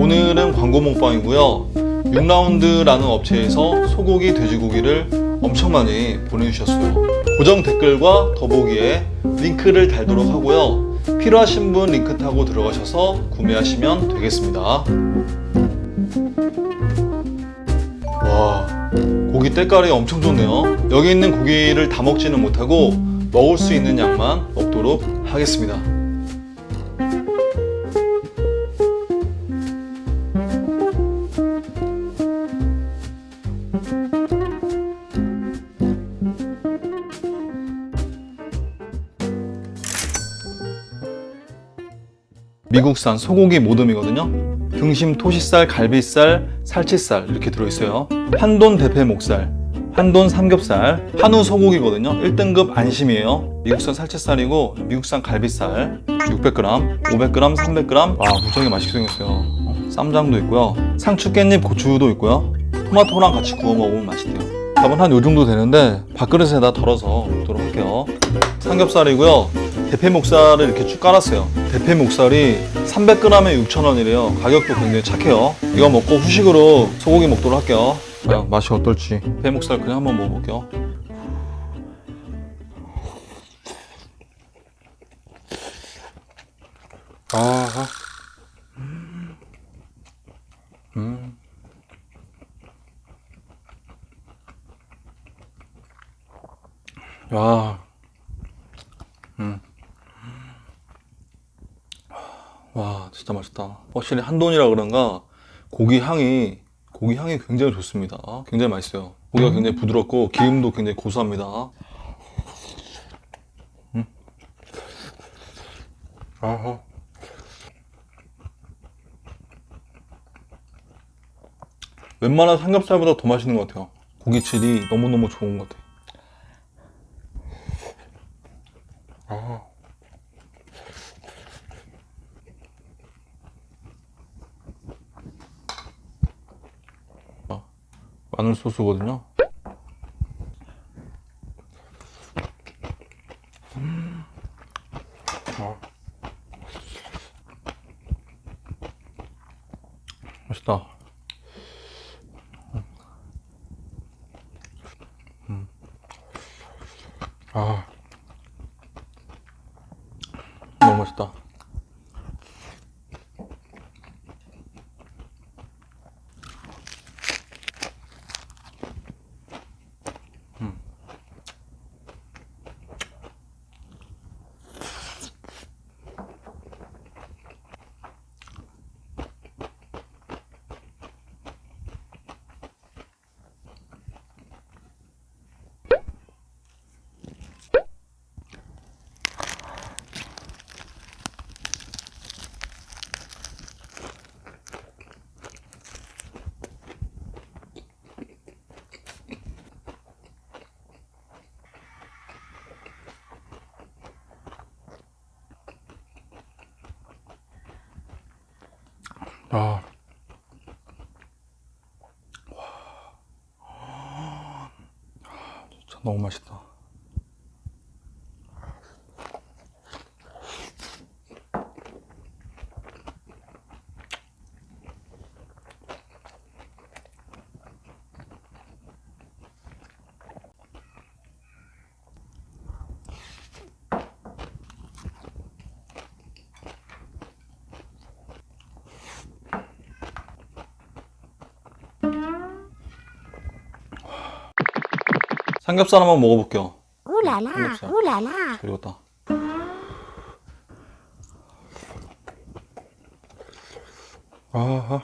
오늘은 광고 먹방이고요. 6라운드라는 업체에서 소고기, 돼지고기를 엄청 많이 보내주셨어요. 고정 댓글과 더보기에 링크를 달도록 하고요. 필요하신 분 링크 타고 들어가셔서 구매하시면 되겠습니다. 와, 고기 때깔이 엄청 좋네요. 여기 있는 고기를 다 먹지는 못하고 먹을 수 있는 양만 먹도록 하겠습니다. 미국산 소고기 모듬이거든요. 등심, 토시살, 갈비살, 살치살 이렇게 들어있어요. 한돈 대패 목살, 한돈 삼겹살, 한우 소고기거든요. 1등급 안심이에요. 미국산 살치살이고 미국산 갈비살 600g, 500g, 300g. 와 무지하게 맛있게 생겼어요. 어, 쌈장도 있고요. 상추, 깻잎, 고추도 있고요. 토마토랑 같이 구워 먹으면 맛있대요. 밥은 한 요 정도 되는데 밥그릇에다 덜어서 먹도록 할게요. 삼겹살이고요. 대패 목살을 이렇게 쭉 깔았어요. 대패 목살이 300g에 6,000원이래요. 가격도 굉장히 착해요. 이거 먹고 후식으로 소고기 먹도록 할게요. 과연 맛이 어떨지. 배 목살 그냥 한번 먹어볼게요. 아, 음. 와, 음. 와, 진짜 맛있다. 확실히 한돈이라 그런가 고기 향이 고기 향이 굉장히 좋습니다. 굉장히 맛있어요. 고기가 굉장히 부드럽고 기름도 굉장히 고소합니다. 음. 아하. 웬만한 삼겹살보다 더 맛있는 것 같아요. 고기질이 너무너무 좋은 것 같아요. 마늘 소스거든요. 아. 와. 진짜 너무 맛있다. 삼겹살 한번 먹어볼게요. Là, 삼겹살. là. 잘 익었다. 아하.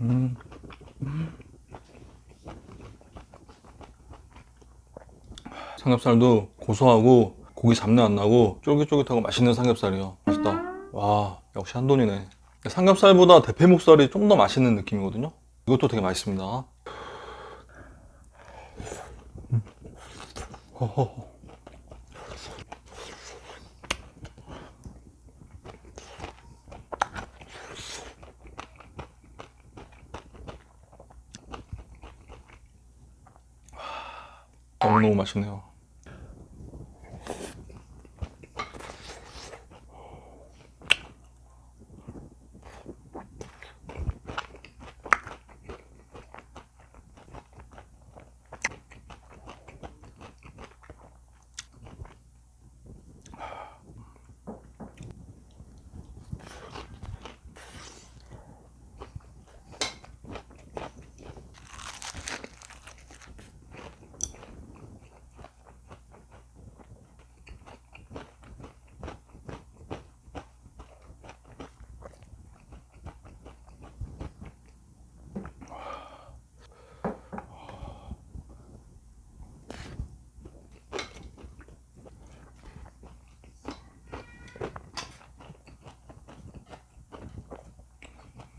음. 삼겹살도 고소하고 고기 잡내 안 나고 쫄깃쫄깃하고 맛있는 삼겹살이에요. 맛있다. 와, 역시 한돈이네. 삼겹살보다 대패 목살이 좀 더 맛있는 느낌이거든요. 이것도 되게 맛있습니다. 허허. 너무 너무 맛있네요.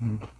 Mm.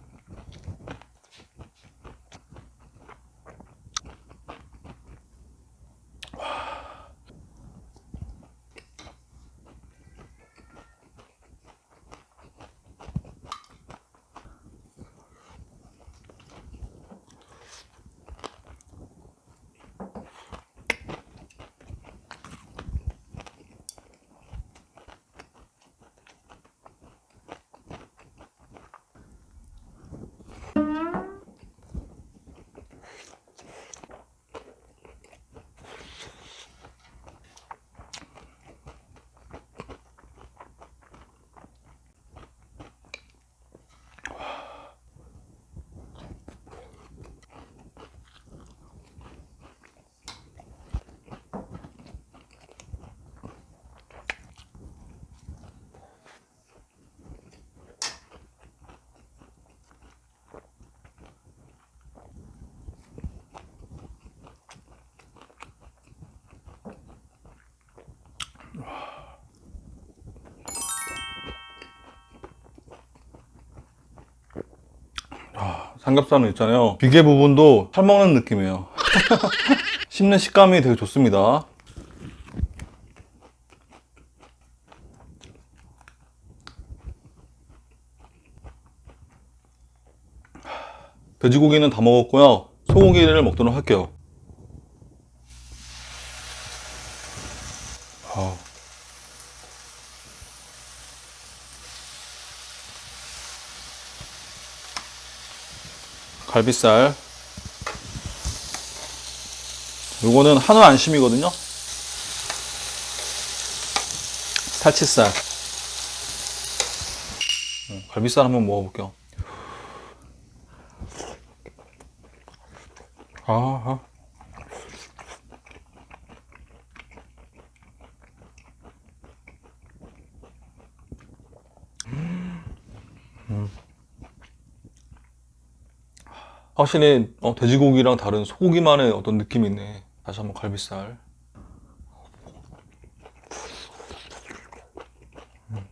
삼겹살은 있잖아요. 비계 부분도 살 먹는 느낌이에요. 씹는 식감이 되게 좋습니다. 돼지고기는 다 먹었고요. 소고기를 먹도록 할게요. 아. 갈비살. 요거는 한우 안심이거든요. 살치살. 어, 갈비살 한번 먹어볼게요. 확실히 어, 돼지고기랑 다른 소고기만의 어떤 느낌이 있네. 다시 한번 갈비살. 음.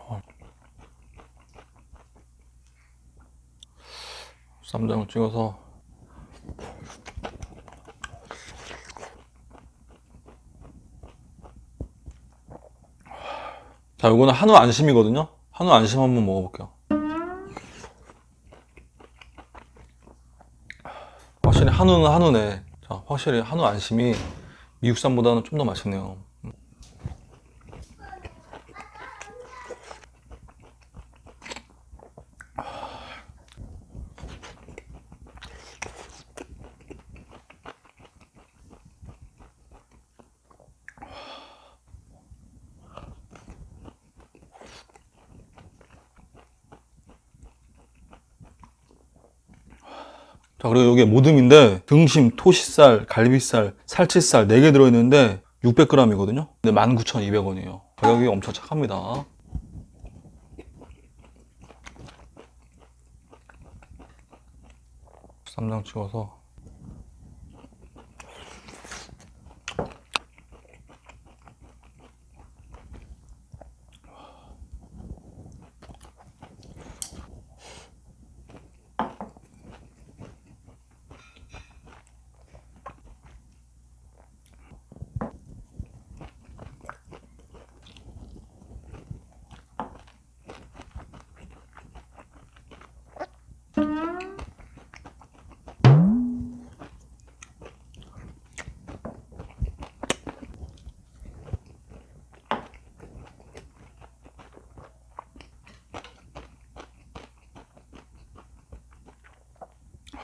어. 쌈장을 찍어서 자, 요거는 한우 안심이거든요. 한우 안심 한번 먹어볼게요. 확실히 한우는 한우네. 자, 확실히 한우 안심이 미국산보다는 좀 더 맛있네요. 자, 그리고 여기에 모듬인데 등심, 토시살, 갈비살, 살치살 4개 들어있는데 600g이거든요. 근데 19,200원이에요. 가격이 엄청 착합니다. 쌈장 찍어서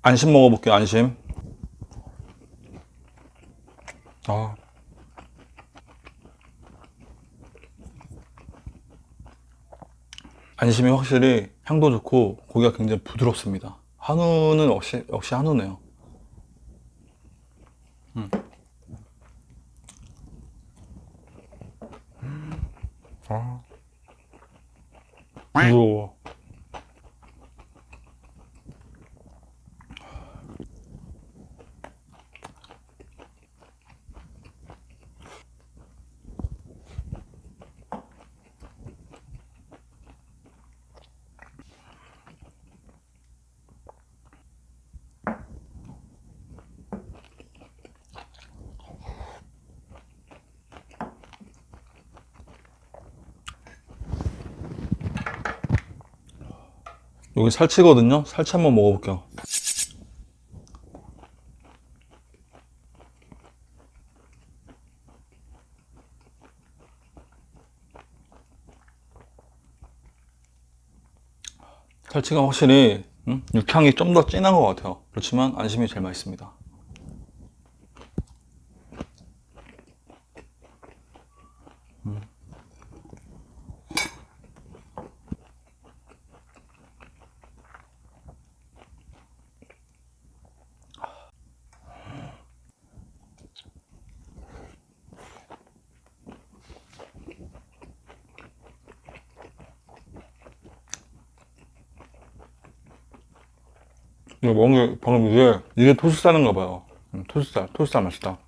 안심 먹어볼게요, 안심. 아. 안심이 확실히 향도 좋고 고기가 굉장히 부드럽습니다. 한우는 역시, 역시 한우네요. 음. 아. 부드러워. 여기 살치거든요. 살치 한번 먹어볼게요. 살치가 확실히 음, 육향이 좀 더 진한 것 같아요. 그렇지만 안심이 제일 맛있습니다. 게 방금 이게 이게 토스살인가 봐요. 음, 토스살, 토스살 맛있다.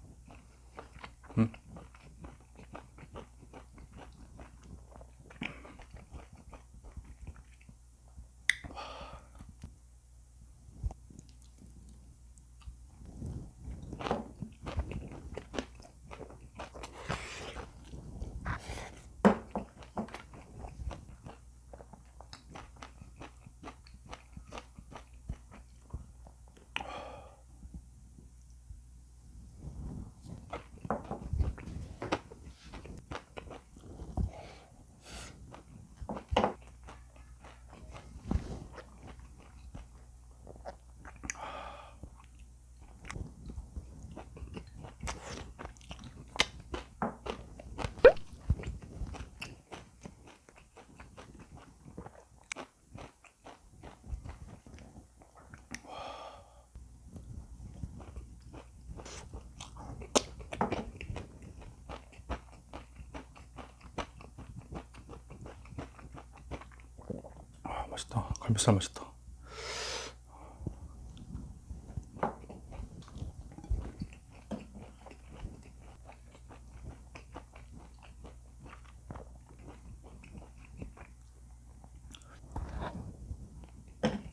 맛있다. 갈비살 맛있다.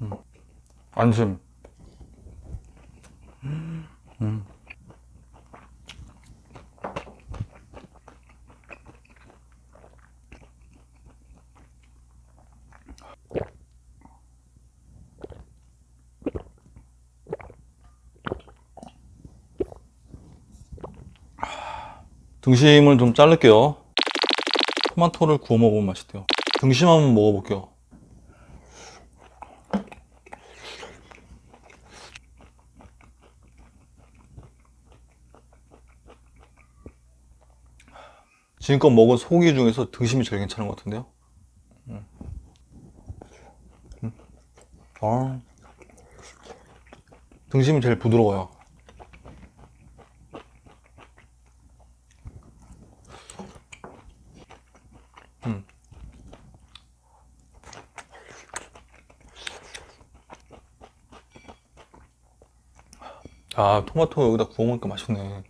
음, 안심. 등심을 좀 자를게요. 토마토를 구워 먹으면 맛있대요. 등심 한번 먹어볼게요. 지금껏 먹은 소고기 중에서 등심이 제일 괜찮은 것 같은데요? 음. 음. 아. 등심이 제일 부드러워요. 아, 토마토 여기다 구워 먹으니까 맛있네.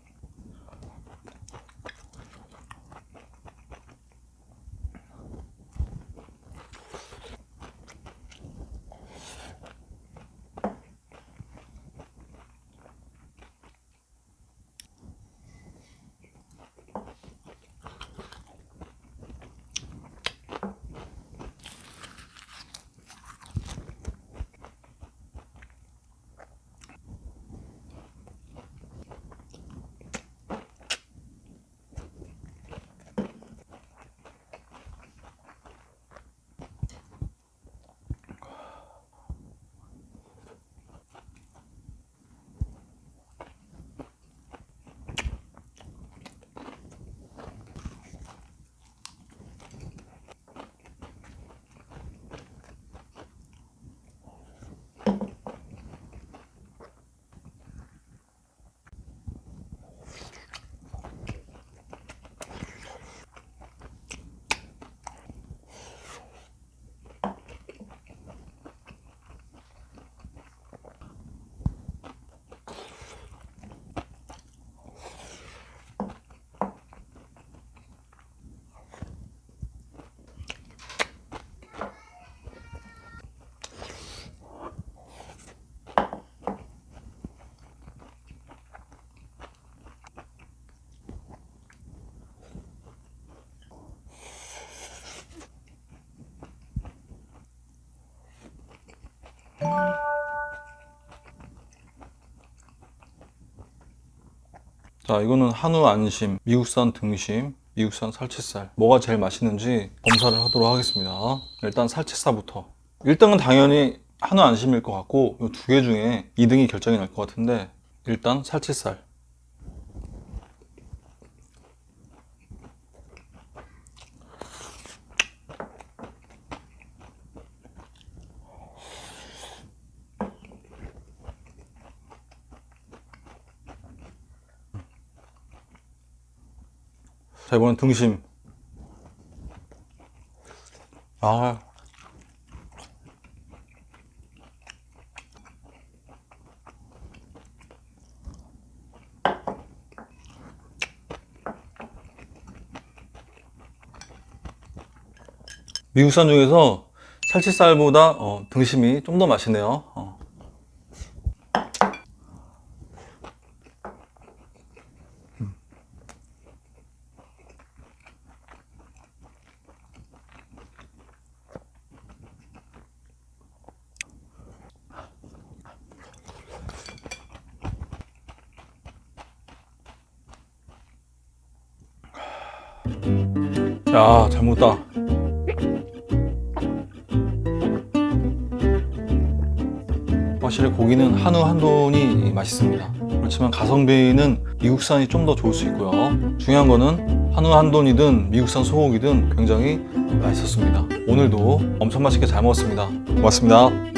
자, 이거는 한우 안심, 미국산 등심, 미국산 살치살. 뭐가 제일 맛있는지 검사를 하도록 하겠습니다. 일단 살치살부터. 1등은 당연히 한우 안심일 것 같고, 이 두 개 중에 2등이 결정이 날 것 같은데, 일단 살치살. 자, 이번엔 등심. 아. 미국산 중에서 살치살보다 어, 등심이 좀 더 맛있네요. 어. 확실히 고기는 한우 한돈이 맛있습니다. 그렇지만 가성비는 미국산이 좀 더 좋을 수 있고요. 중요한 거는 한우 한돈이든 미국산 소고기든 굉장히 맛있었습니다. 오늘도 엄청 맛있게 잘 먹었습니다. 고맙습니다.